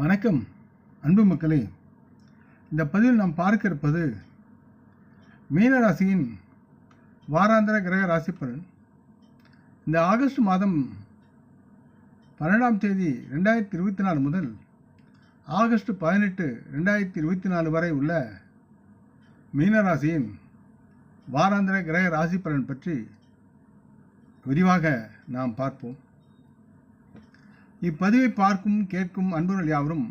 வணக்கம் அன்பு மக்களே. இந்த பதிவில் நாம் பார்க்க இருப்பது மீனராசியின் வாராந்திர கிரக ராசி பலன் இந்த ஆகஸ்ட் மாதம் பன்னெண்டாம் தேதி ரெண்டாயிரத்தி இருபத்தி நாலு முதல் ஆகஸ்ட் பதினெட்டு ரெண்டாயிரத்தி இருபத்தி நாலு வரை உள்ள மீனராசியின் வாராந்திர கிரக ராசி பலன் பற்றி விரிவாக நாம் பார்ப்போம். இப்பதிவை பார்க்கும் கேட்கும் அன்பர்கள் யாவரும்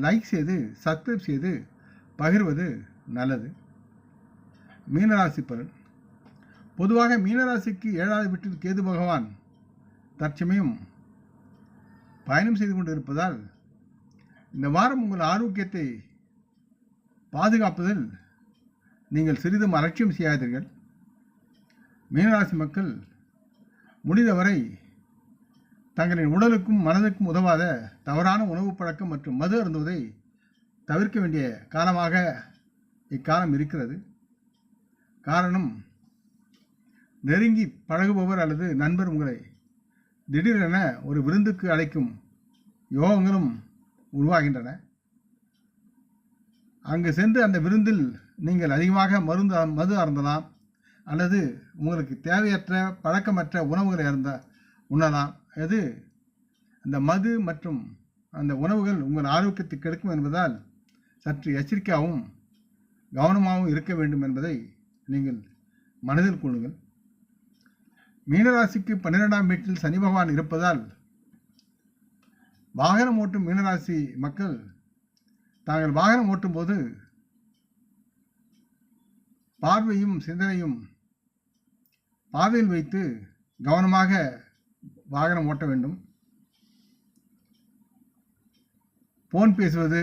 லைக் செய்து சப்ஸ்கிரைப் செய்து பகிர்வது நல்லது. மீனராசி பலன். பொதுவாக மீனராசிக்கு ஏழாவது வீட்டில் கேது பகவான் தற்சமயம் பயணம் செய்து கொண்டு இருப்பதால் இந்த வாரம் உங்கள் ஆரோக்கியத்தை பாதுகாப்பதில் நீங்கள் சிறிதும் அலட்சியம் செய்யாதீர்கள். மீனராசி மக்கள் முடிந்தவரை தங்களின் உடலுக்கும் மனதுக்கும் உதவாத தவறான உணவு பழக்கம் மற்றும் மது அருந்துவதை தவிர்க்க வேண்டிய காலமாக இக்காலம் இருக்கிறது. காரணம் நெருங்கி பழகுபவர் அல்லது நண்பர் உங்களை திடீரென ஒரு விருந்துக்கு அழைக்கும் யோகங்களும் உருவாகின்றன. அங்கு சென்று அந்த விருந்தில் நீங்கள் அதிகமாக மருந்து மது அருந்தலாம் அல்லது உங்களுக்கு தேவையற்ற பழக்கமற்ற உணவுகளை அருந்த உண்ணலாம். அது அந்த மது மற்றும் அந்த உணவுகள் உங்கள் ஆரோக்கியத்தை கெடுக்கும் என்பதால் சற்று எச்சரிக்கையாகவும் கவனமாகவும் இருக்க வேண்டும் என்பதை நீங்கள் மனதில் கொள்ளுங்கள். மீனராசிக்கு பன்னிரெண்டாம் வீட்டில் சனி பகவான் இருப்பதால் வாகனம் ஓட்டும் மீனராசி மக்கள் தாங்கள் வாகனம் ஓட்டும் போது பார்வையும் சிந்தனையும் பார்வையில் வைத்து கவனமாக வாகனம் ஓட்ட வேண்டும். போன் பேசுவது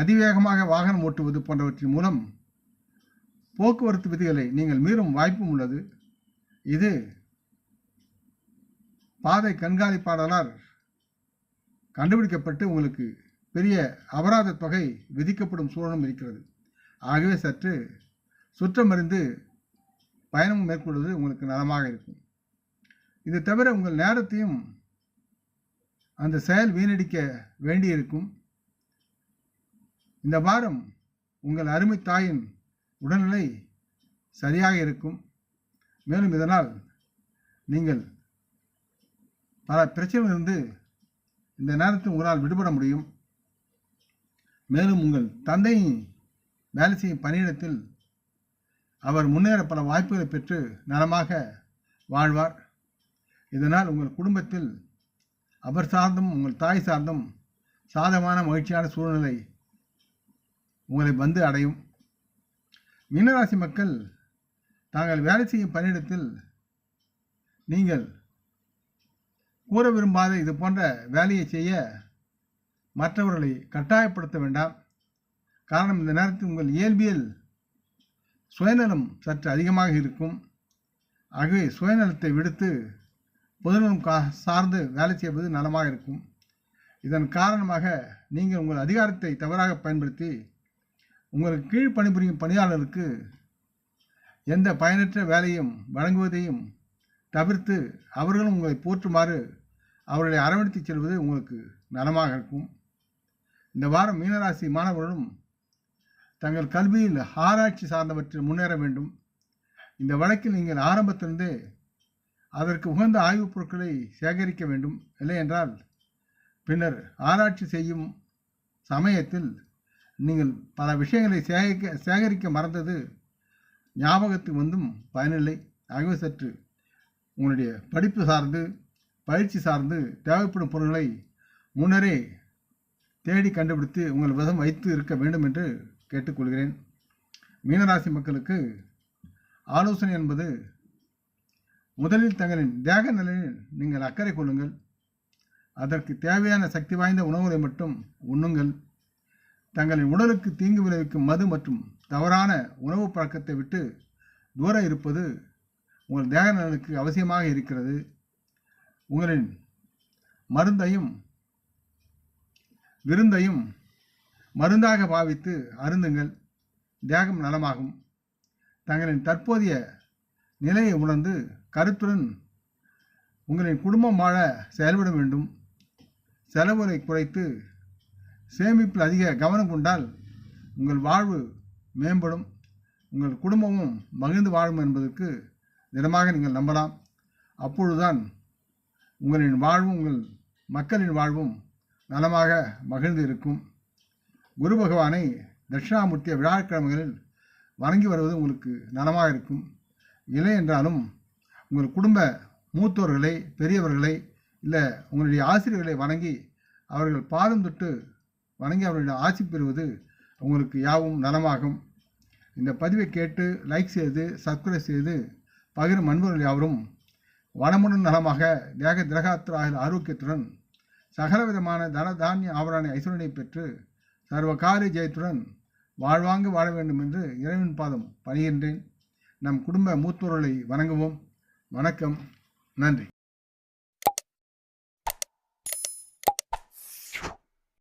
அதிவேகமாக வாகனம் ஓட்டுவது போன்றவற்றின் மூலம் போக்குவரத்து விதிகளை நீங்கள் மீறும் வாய்ப்பும் உள்ளது. இது பாதை கண்காணிப்பாளரால் கண்டுபிடிக்கப்பட்டு உங்களுக்கு பெரிய அபராத தொகை விதிக்கப்படும் சூழலும் இருக்கிறது. ஆகவே சற்று சுற்றமறிந்து பயணம் மேற்கொள்வது உங்களுக்கு நலமாக இருக்கும். இது தவிர உங்கள் நேரத்தையும் அந்த செயல் வீணடிக்க வேண்டியிருக்கும். இந்த வாரம் உங்கள் அருமை தாயின் உடல்நிலை சரியாக இருக்கும். மேலும் இதனால் நீங்கள் பல பிரச்சனையிலிருந்து இந்த நேரத்தில் உங்களால் விடுபட முடியும். மேலும் உங்கள் தந்தை வேலை செய்யும் பணியிடத்தில் அவர் முன்னேற பல வாய்ப்புகளை பெற்று நலமாக வாழ்வார். இதனால் உங்கள் குடும்பத்தில் அவர் சார்ந்தும் உங்கள் தாய் சார்ந்தும் சாதகமான மகிழ்ச்சியான சூழ்நிலை உங்களை வந்து அடையும். மீனராசி மக்கள் தாங்கள் வேலை செய்யும் பணியிடத்தில் நீங்கள் கூற விரும்பாத இது போன்ற வேலையை செய்ய மற்றவர்களை கட்டாயப்படுத்த வேண்டாம். காரணம் இந்த நேரத்தில் உங்கள் இயல்பியல் சுயநலம் சற்று அதிகமாக இருக்கும். ஆகவே சுயநலத்தை விடுத்து பொதுநலம் கா சார்ந்து வேலை செய்வது நலமாக இருக்கும். இதன் காரணமாக நீங்கள் உங்கள் அதிகாரத்தை தவறாக பயன்படுத்தி உங்களுக்கு கீழ் பணிபுரியும் பணியாளருக்கு எந்த பயனற்ற வேலையும் வழங்குவதையும் தவிர்த்து அவர்களும் உங்களை போற்றுமாறு அவர்களை அரவணைத்துச் செல்வது உங்களுக்கு நலமாக இருக்கும். இந்த வாரம் மீனராசி மாணவர்களும் தங்கள் கல்வியில் ஆராய்ச்சி சார்ந்தவற்றில் முன்னேற வேண்டும். இந்த வழக்கில் நீங்கள் ஆரம்பத்திலிருந்தே அதற்கு உகந்த ஆய்வுப் பொருட்களை சேகரிக்க வேண்டும். இல்லையென்றால் பின்னர் ஆராய்ச்சி செய்யும் சமயத்தில் நீங்கள் பல விஷயங்களை சேகரிக்க சேகரிக்க மறந்தது ஞாபகத்துக்கு வந்தும் பயனில்லை. ஆகவே சற்று உங்களுடைய படிப்பு சார்ந்து பயிற்சி சார்ந்து தேவைப்படும் பொருட்களை முன்னரே தேடி கண்டுபிடித்து உங்கள் விதம் வைத்து இருக்க வேண்டும் என்று கேட்டுக்கொள்கிறேன். மீனராசி மக்களுக்கு ஆலோசனை என்பது முதலில் தங்களின் தேக நிலையில் நீங்கள் அக்கறை கொள்ளுங்கள். அதற்கு தேவையான சக்தி வாய்ந்த உணவுகளை மட்டும் உண்ணுங்கள். தங்களின் உடலுக்கு தீங்கு விளைவிக்கும் மது மற்றும் தவறான உணவு பழக்கத்தை விட்டு தூரம் இருப்பது உங்கள் தேக நலனுக்கு அவசியமாக இருக்கிறது. உங்களின் மருந்தையும் விருந்தையும் மருந்தாக பாவித்து அருந்துங்கள். தேகம் நலமாகும். தங்களின் தற்போதைய நிலையை உணர்ந்து கருத்துடன் உங்களின் குடும்பம் வாழ செயல்பட வேண்டும். செலவுகளை குறைத்து சேமிப்பில் அதிக கவனம் கொண்டால் உங்கள் வாழ்வு மேம்படும். உங்கள் குடும்பமும் மகிழ்ந்து வாழும் என்பதற்கு திடமாக நீங்கள் நம்பலாம். அப்பொழுதுதான் உங்களின் வாழ்வும் உங்கள் மக்களின் வாழ்வும் நலமாக மகிழ்ந்து இருக்கும். குரு பகவானை தட்சிணாமூர்த்திய விழாக்கிழமைகளில் வணங்கி வருவது உங்களுக்கு நலமாக இருக்கும். இல்லை என்றாலும் உங்கள் குடும்ப மூத்தோர்களை பெரியவர்களை இல்லை உங்களுடைய ஆசிரியர்களை வணங்கி அவர்கள் பாதம் தொட்டு வணங்கி அவர்களுடைய ஆசி பெறுவது உங்களுக்கு யாவும் நலமாகும். இந்த பதிவை கேட்டு லைக் செய்து சப்ஸ்கிரைப் செய்து பகிரும் அன்பர்கள் யாவரும் வளமுடன் நலமாக தேக திரகாத்திராக ஆரோக்கியத்துடன் சகலவிதமான தன தானிய ஆவரான ஐஸ்வரனை பெற்று சர்வகாரிய ஜெயத்துடன் வாழ்வாங்கு வாழ வேண்டும் என்று இறைவன் பாதம் பணிகின்றேன். நம் குடும்ப மூத்தோர்களை வணங்குவோம். வணக்கம். நன்றி.